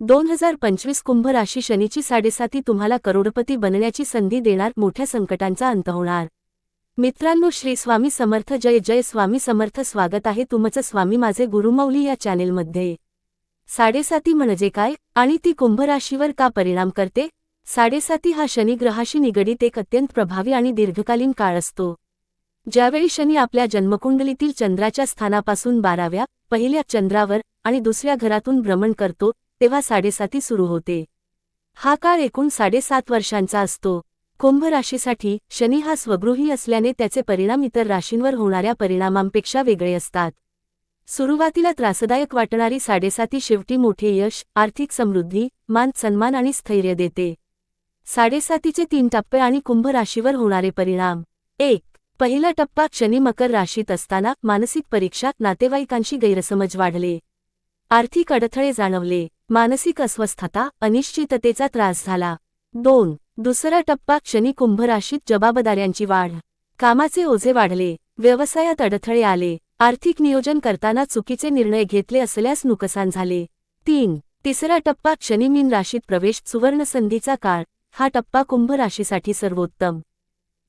दोन हजार पंचवीस कुंभ राशी शनीची साडेसाती तुम्हाला करोडपती बनण्याची संधी देणार मोठ्या संकटांचा अंत होणार. मित्रांनो श्री स्वामी समर्थ जय जय स्वामी समर्थ स्वागत आहे तुमचं स्वामी माझे गुरुमौली या चॅनेलमध्ये. साडेसाती म्हणजे काय आणि ती कुंभ राशीवर का परिणाम करते? साडेसाती हा शनिग्रहाशी निगडीत एक अत्यंत प्रभावी आणि दीर्घकालीन काळ असतो. ज्यावेळी शनी आपल्या जन्मकुंडलीतील चंद्राच्या स्थानापासून बाराव्या पहिल्या चंद्रावर आणि दुसऱ्या घरातून भ्रमण करतो तेव्हा साडेसाती सुरू होते. हा काळ एकूण साडेसात वर्षांचा असतो. कुंभ राशीसाठी शनी हा स्वगृही असल्याने त्याचे परिणाम इतर राशींवर होणाऱ्या परिणामांपेक्षा वेगळे असतात. सुरुवातीला त्रासदायक वाटणारी साडेसाती शेवटी मोठे यश आर्थिक समृद्धी मान सन्मान आणि स्थैर्य देते. साडेसातीचे तीन टप्पे आणि कुंभ राशीवर होणारे परिणाम. एक पहिला टप्पा शनी मकर राशीत असताना मानसिक परीक्षात नातेवाईकांशी गैरसमज वाढले. आर्थिक अडथळे जाणवले. मानसिक अस्वस्थता अनिश्चिततेचा त्रास झाला. दोन दुसरा टप्पा क्षणी कुंभ राशीत जबाबदाऱ्यांची वाढ. कामाचे ओझे वाढले व्यवसायात अडथळे आले आर्थिक नियोजन करताना चुकीचे निर्णय घेतले असल्यास नुकसान झाले. तीन तिसरा टप्पा क्षणी मीन राशीत प्रवेश सुवर्णसंधीचा काळ हा टप्पा कुंभ राशीसाठी सर्वोत्तम.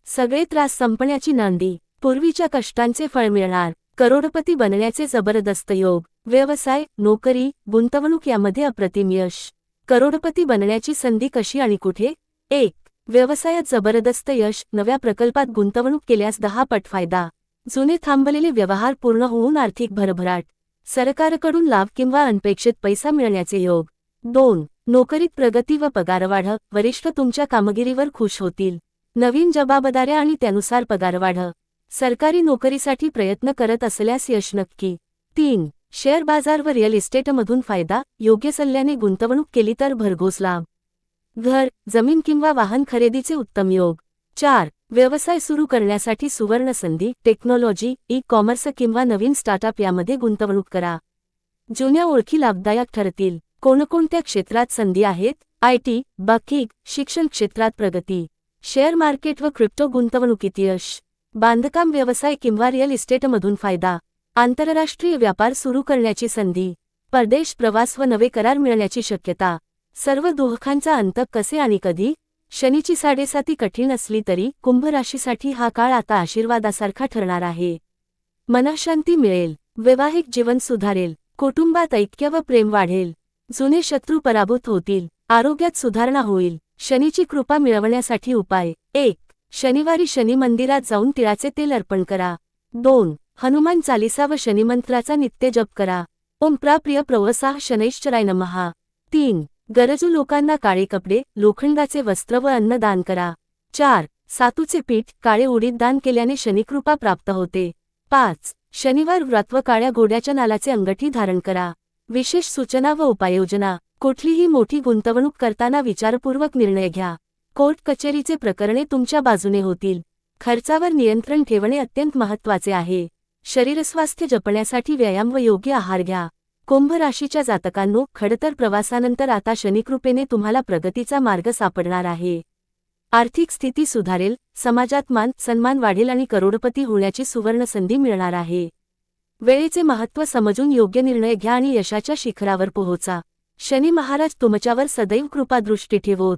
सगळे त्रास संपण्याची नांदी पूर्वीच्या कष्टांचे फळ मिळणार. करोडपती बनण्याचे जबरदस्त योग व्यवसाय नोकरी गुंतवणूक यामध्ये अप्रतिम यश. करोडपती बनण्याची संधी कशी आणि कुठे? एक व्यवसायात जबरदस्त यश नव्या प्रकल्पात गुंतवणूक केल्यास दहा पट फायदा. जुने थांबलेले व्यवहार पूर्ण होऊन आर्थिक भरभराट. सरकारकडून लाभ किंवा अनपेक्षित पैसा मिळण्याचे योग. दोन नोकरीत प्रगती व पगारवाढ वरिष्ठ तुमच्या कामगिरीवर खुश होतील. नवीन जबाबदाऱ्या आणि त्यानुसार पगारवाढ सरकारी नोकरीसाठी प्रयत्न करत असल्यास यश नक्की. तीन शेअर बाजार व रिअल इस्टेटमधून फायदा योग्य सल्ल्याने गुंतवणूक केली तर भरघोस लाभ. घर जमीन किंवा वाहन खरेदीचे उत्तम योग. चार व्यवसाय सुरू करण्यासाठी सुवर्ण संधी टेक्नॉलॉजी ई कॉमर्स किंवा नवीन स्टार्टअप यामध्ये गुंतवणूक करा. जुन्या ओळखी लाभदायक ठरतील. कोणकोणत्या क्षेत्रात संधी आहेत? आय टी बाकी शिक्षण क्षेत्रात प्रगती. शेअर मार्केट व क्रिप्टो गुंतवणुकीत यश. बांधकाम व्यवसाय किंवा रिअल इस्टेटमधून फायदा आंतरराष्ट्रीय व्यापार सुरू करण्याची संधी परदेश प्रवास व नवे करार मिळण्याची शक्यता सर्व दुःखांचा अंत कसे आणि कधी? शनीची साडेसाती कठीण असली तरी कुंभ राशीसाठी हा काळ आता आशीर्वादासारखा ठरणार आहे. मनःशांती मिळेल वैवाहिक जीवन सुधारेल कुटुंबात ऐक्य व प्रेम वाढेल जुने शत्रू पराभूत होतील आरोग्यात सुधारणा होईल शनीची कृपा मिळवण्यासाठी उपाय एक शनिवारी शनी मंदिरात जाऊन तिळाचे तेल अर्पण करा. दोन हनुमान चालिसा व शनिमंत्राचा नित्य जप करा. ओम प्राप्रिय प्रवसाह शनैश्चराय नमहा तीन गरजू लोकांना काळे कपडे लोखंडाचे वस्त्र व अन्न दान करा. चार सातूचे पीठ काळे उडीद दान केल्याने शनिकृपा प्राप्त होते. पाच शनिवार व्रत व काळ्या घोड्याच्या नालाचे अंगठी धारण करा. विशेष सूचना व उपाययोजना. कुठलीही मोठी गुंतवणूक करताना विचारपूर्वक निर्णय घ्या. कोर्ट कचेरीचे प्रकरणे तुमच्या बाजूने होतील. खर्चावर नियंत्रण ठेवणे अत्यंत महत्त्वाचे आहे. शरीरस्वास्थ्य जपण्यासाठी व्यायाम व योग्य आहार घ्या. कुंभ राशीच्या जातकांनो खडतर प्रवासानंतर आता शनिकृपेने तुम्हाला प्रगतीचा मार्ग सापडणार आहे. आर्थिक स्थिती सुधारेल समाजात मान सन्मान वाढेल आणि करोडपती होण्याची सुवर्णसंधी मिळणार आहे. वेळेचे महत्त्व समजून योग्य निर्णय घ्या आणि यशाच्या शिखरावर पोहोचा. शनी महाराज तुमच्यावर सदैव कृपादृष्टी ठेवोत.